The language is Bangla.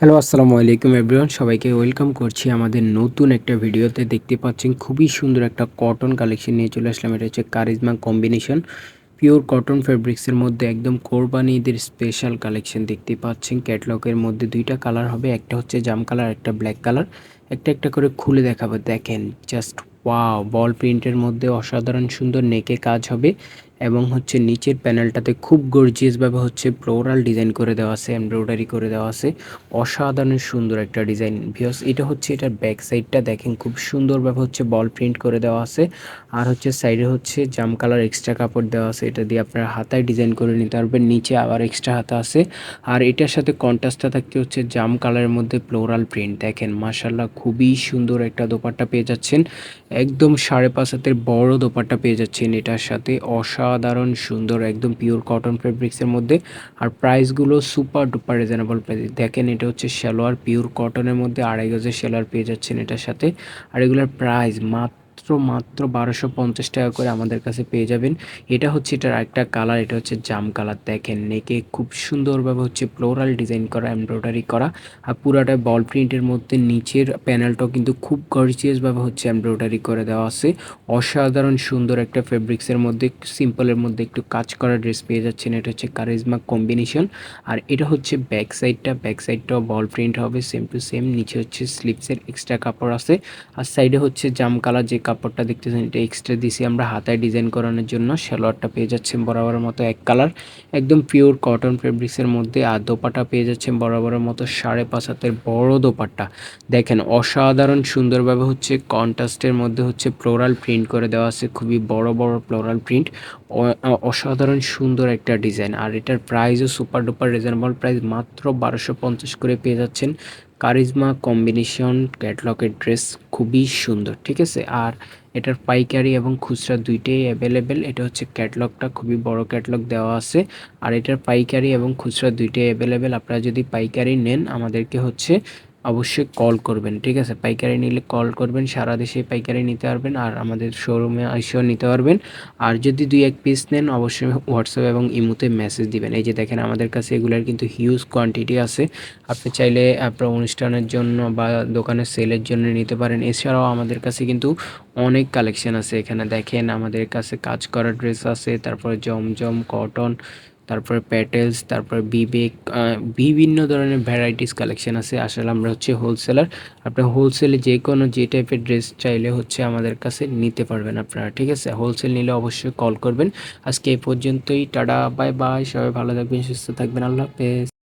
হ্যালো, আসসালামু আলাইকুম এভরিওয়ান সবাইকে ওয়েলকাম করছি আমাদের নতুন একটা ভিডিওতে। দেখতে পাচ্ছেন, খুবই সুন্দর একটা কটন কালেকশন নিয়ে চলে আসলাম। এটা হচ্ছে কারিজমা কম্বিনেশন পিওর কটন ফেব্রিক্সের মধ্যে একদম কোরবানি ঈদের স্পেশাল কালেকশন দেখতে পাচ্ছেন। ক্যাটলগের মধ্যে দুইটা কালার হবে। একটা হচ্ছে জাম কালার একটা ব্ল্যাক কালার একটা একটা করে খুলে দেখাবো। দেখেন জাস্ট ওয়াও বল প্রিন্টের মধ্যে অসাধারণ সুন্দর নেকে কাজ হবে। এবং হচ্ছে নিচের প্যানেলটাতে খুব গর্জিয়াসভাবে হচ্ছে ফ্লোরাল ডিজাইন করে দেওয়া আছে এমব্রয়ডারি করে দেওয়া আছে। অসাধারণ সুন্দর একটা ডিজাইন ভিওস এটা হচ্ছে এটার ব্যাক সাইডটা দেখেন, খুব সুন্দরভাবে হচ্ছে বল প্রিন্ট করে দেওয়া আছে। আর হচ্ছে সাইডে হচ্ছে জাম কালার এক্সট্রা কাপড় দেওয়া আছে, এটা দিয়ে আপনারা হাতায় ডিজাইন করে নিতে পারবেন, নিচে আবার এক্সট্রা হাতা আছে। আর এটার সাথে কন্ট্রাস্টটা থাকতে হচ্ছে জাম কালারের মধ্যে ফ্লোরাল প্রিন্ট দেখেন মাসাল্লাহ খুবই সুন্দর একটা দোপাট্টা পেয়ে যাচ্ছেন। একদম সাড়ে পাঁচ হাতের বড় দোপাট্টা পেয়ে যাচ্ছেন এটার সাথে। অসাধারণ, সুন্দর, একদম পিওর কটন ফেব্রিক্সের মধ্যে। আর প্রাইসগুলো সুপার ডুপার রিজনেবল প্রাইস দেখেন, এটা হচ্ছে সালোয়ার পিওর কটনের মধ্যে আড়াই গজের শ্যালোয়ার পেয়ে যাচ্ছেন এটার সাথে। আর এগুলোর প্রাইস মাত্র মাত্র মাত্র বারোশো পঞ্চাশ টাকা করে আমাদের কাছে পেয়ে যাবেন। এটা হচ্ছে এটার একটা কালার এটা হচ্ছে জাম কালার দেখেন নেকে খুব সুন্দরভাবে হচ্ছে ফ্লোরাল ডিজাইন করা এমব্রয়ডারি করা। আর পুরাটা বল প্রিন্টের মধ্যে নিচের প্যানেলটাও কিন্তু খুব গর্জিয়াসভাবে হচ্ছে এমব্রয়ডারি করে দেওয়া আছে। অসাধারণ সুন্দর একটা ফেব্রিক্সের মধ্যে সিম্পলের মধ্যে একটু কাজ করা ড্রেস পেয়ে যাচ্ছেন। এটা হচ্ছে কারিজমা কম্বিনেশন আর এটা হচ্ছে ব্যাক সাইডটা ব্যাক সাইডটাও বল প্রিন্ট হবে সেম টু সেম নিচে হচ্ছে স্লিপসের এক্সট্রা কাপড় আছে। আর সাইডে হচ্ছে জাম কালার যে কাপড়টা দেখতেছেন, এটা এক্সট্রা দিছি আমরা হাতায় ডিজাইন করানোর জন্য। সালোয়ারটা পেয়ে যাচ্ছেন বরাবরের মতো এক কালার একদম পিওর কটন ফেব্রিক্সের মধ্যে। আর দোপাটা পেয়ে যাচ্ছেন বরাবরের মতো সাড়ে পাঁচ হাতের বড় দোপাটা দেখেন অসাধারণ সুন্দরভাবে হচ্ছে কন্ট্রাস্টের মধ্যে হচ্ছে ফ্লোরাল প্রিন্ট করে দেওয়া আছে। খুবই বড় বড় প্লোরাল প্রিন্ট অসাধারণ সুন্দর একটা ডিজাইন। আর এটার প্রাইসও সুপার ডুপার রিজনেবল প্রাইস মাত্র বারোশো পঞ্চাশ করে পেয়ে যাচ্ছেন কারিজমা কম্বিনেশন ক্যাটলগের ড্রেস খুবই সুন্দর, ঠিক আছে? আর এটার পাইকারি এবং খুচরা দুইটাই অ্যাভেলেবেল এটা হচ্ছে ক্যাটলগটা খুবই বড় ক্যাটলগ দেওয়া আছে। আর এটার পাইকারি এবং খুচরা দুইটাই অ্যাভেলেবেল আপনারা যদি পাইকারি নেন, আমাদেরকে হচ্ছে অবশ্যই কল করবেন, ঠিক আছে? পাইকারি নিলে কল করবেন, সারা দেশে পাইকারি নিতে পারবেন আর আমাদের শোরুমে এসেও নিতে পারবেন। আর যদি দুই এক পিস নেন, অবশ্যই হোয়াটসঅ্যাপ এবং ইমোতে মেসেজ দিবেন। এই যে দেখেন, আমাদের কাছে এগুলোর কিন্তু হিউজ কোয়ান্টিটি আছে। আপনি চাইলে আপনার অনুষ্ঠানের জন্য বা দোকানের সেলের জন্য নিতে পারেন। এছাড়াও আমাদের কাছে কিন্তু অনেক কালেকশন আছে। এখানে দেখেন, আমাদের কাছে কাজ করা ড্রেস আছে, তারপরে জমজম কটন তারপরে প্যাটেলস তারপরে বিবেক বিভিন্ন ধরনের ভ্যারাইটিস কালেকশন আছে। আসলে আমরা হচ্ছে হোলসেলার আপনার হোলসেলে যে কোনো যে টাইপের ড্রেস চাইলে হচ্ছে আমাদের কাছে নিতে পারবেন আপনারা, ঠিক আছে? হোলসেল নিলে অবশ্যই কল করবেন। আজকে এই পর্যন্তই, টাটা বাই বাই সবাই ভালো থাকবেন, সুস্থ থাকবেন, আল্লাহ হাফেজ।